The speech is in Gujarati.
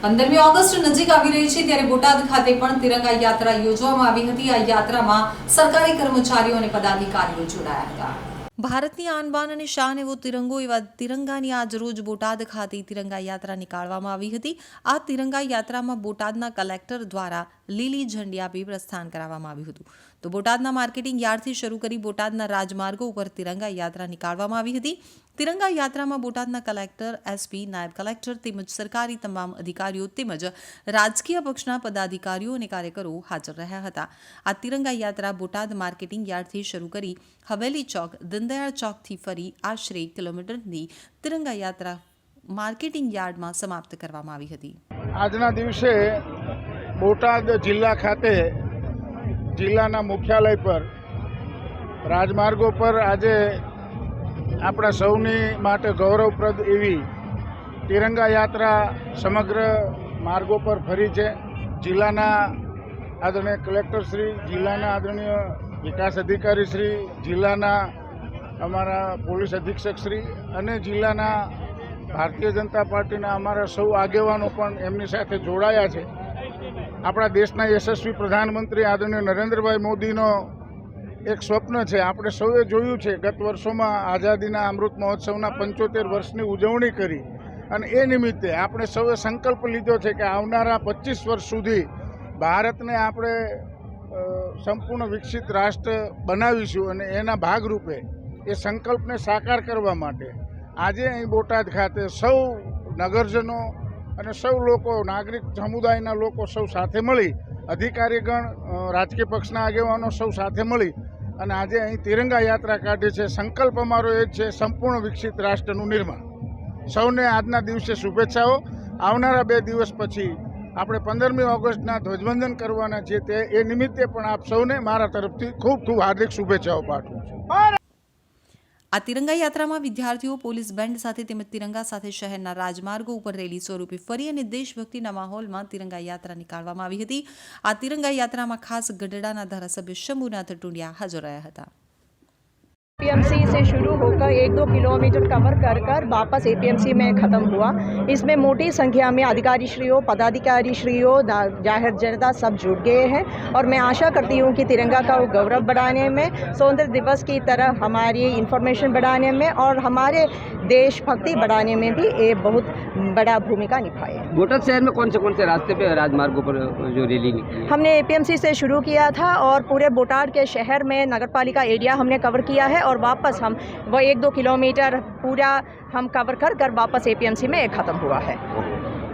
પંદરમી ઓગસ્ટ નજીક આવી રહી છે ત્યારે બોટાદ ખાતે પણ તિરંગા યાત્રા યોજવામાં આવી હતી. આ યાત્રામાં સરકારી કર્મચારીઓ અને પદાધિકારીઓ જોડાયા હતા. ભારતની આનબાન અને શાન એવો તિરંગો એવા તિરંગાની આજ રોજ બોટાદ ખાતે તિરંગા યાત્રા નીકાળવામાં આવી હતી. આ તિરંગા યાત્રામાં બોટાદના કલેક્ટર દ્વારા લીલી ઝંડી આપી પ્રસ્થાન કરાવવામાં આવ્યું હતું. તો બોટાદના માર્કેટિંગ યાર્ડથી શરૂ કરી બોટાદના રાજમાર્ગો ઉપર તિરંગા યાત્રા નીકાળવામાં આવી હતી. તિરંગા યાત્રામાં બોટાદના કલેક્ટર એસપી નાયબ કલેક્ટર તેમજ સરકારી તમામ અધિકારીઓ તેમજ રાજકીય પક્ષના પદાધિકારીઓ અને કાર્યકરો હાજર રહ્યા હતા. આ તિરંગા યાત્રા બોટાદ માર્કેટિંગ યાર્ડથી શરૂ કરી હવેલી ચોક દીનદયાળ ચોકથી ફરી આશરે કિલોમીટરની તિરંગા યાત્રા માર્કેટિંગ યાર્ડમાં સમાપ્ત કરવામાં આવી હતી. આજના દિવસે બોટાદ જિલ્લા ખાતે જિલ્લાના મુખ્યાલય પર રાજમાર્ગો પર આજે આપણા સૌની માટે ગૌરવપ્રદ એવી તિરંગા યાત્રા સમગ્ર માર્ગો પર ફરી છે. જિલ્લાના આદરણીય કલેક્ટરશ્રી જિલ્લાના આદરણીય વિકાસ અધિકારીશ્રી જિલ્લાના અમારા પોલીસ અધિક્ષકશ્રી અને જિલ્લાના ભારતીય જનતા પાર્ટીના અમારા સૌ આગેવાનો પણ એમની સાથે જોડાયા છે. આપણા દેશના યશસ્વી પ્રધાનમંત્રી આદરણીય નરેન્દ્રભાઈ મોદીનો એક સ્વપ્ન છે. આપણે સૌએ જોયું છે ગત વર્ષોમાં આઝાદીના અમૃત મહોત્સવના પંચોતેર વર્ષની ઉજવણી કરી અને એ નિમિત્તે આપણે સૌએ સંકલ્પ લીધો છે કે આવનારા પચીસ વર્ષ સુધી ભારતને આપણે સંપૂર્ણ વિકસિત રાષ્ટ્ર બનાવીશું અને એના ભાગરૂપે એ સંકલ્પને સાકાર કરવા માટે આજે અહીં બોટાદ ખાતે સૌ નગરજનો અને સૌ લોકો, નાગરિક સમુદાયના લોકો સૌ સાથે મળી, અધિકારીગણ રાજકીય પક્ષના આગેવાનો સૌ સાથે મળી અને આજે અહીં તિરંગા યાત્રા કાઢી છે. સંકલ્પ અમારો એ છે, સંપૂર્ણ વિકસિત રાષ્ટ્રનું નિર્માણ. સૌને આજના દિવસે શુભેચ્છાઓ. આવનારા બે દિવસ પછી આપણે પંદરમી ઓગસ્ટના ધ્વજવંદન કરવાના છીએ તે એ નિમિત્તે પણ આપ સૌને મારા તરફથી ખૂબ ખૂબ હાર્દિક શુભેચ્છાઓ પાઠવું છું. આ તિરંગા યાત્રામાં વિદ્યાર્થીઓ, પોલીસ બેન્ડ સાથે તેમજ તિરંગા સાથે શહેરના રાજમાર્ગો ઉપર રેલી સ્વરૂપે ફરી અને દેશભક્તિના માહોલમાં તિરંગા યાત્રા નીકાળવામાં આવી હતી. આ તિરંગા યાત્રામાં ખાસ ગઢડાના ધારાસભ્ય શંભુનાથ ટુંડિયા હાજર રહ્યા હતા. एपीएमसी से शुरू होकर एक दो किलोमीटर कवर कर कर वापस एपीएमसी में ख़त्म हुआ इसमें मोटी संख्या में अधिकारी श्रीयों पदाधिकारी श्रीयों दा- ज़ाहिर जनता सब जुट गए हैं और मैं आशा करती हूँ कि तिरंगा का गौरव बढ़ाने में स्वतंत्र दिवस की तरह हमारी इंफॉर्मेशन बढ़ाने में और हमारे देशभक्ति बढ़ाने में भी ये बहुत बड़ा भूमिका निभाए बोटाद शहर में कौन से कौन से रास्ते पे राजमार्गों पर जो रैली निकली? हमने एपीएमसी से शुरू किया था और पूरे बोटाड के शहर में नगरपालिका एरिया हमने कवर किया है और वापस हम वो एक दो किलोमीटर पूरा हम कवर कर कर वापस एपीएमसी में ख़त्म हुआ है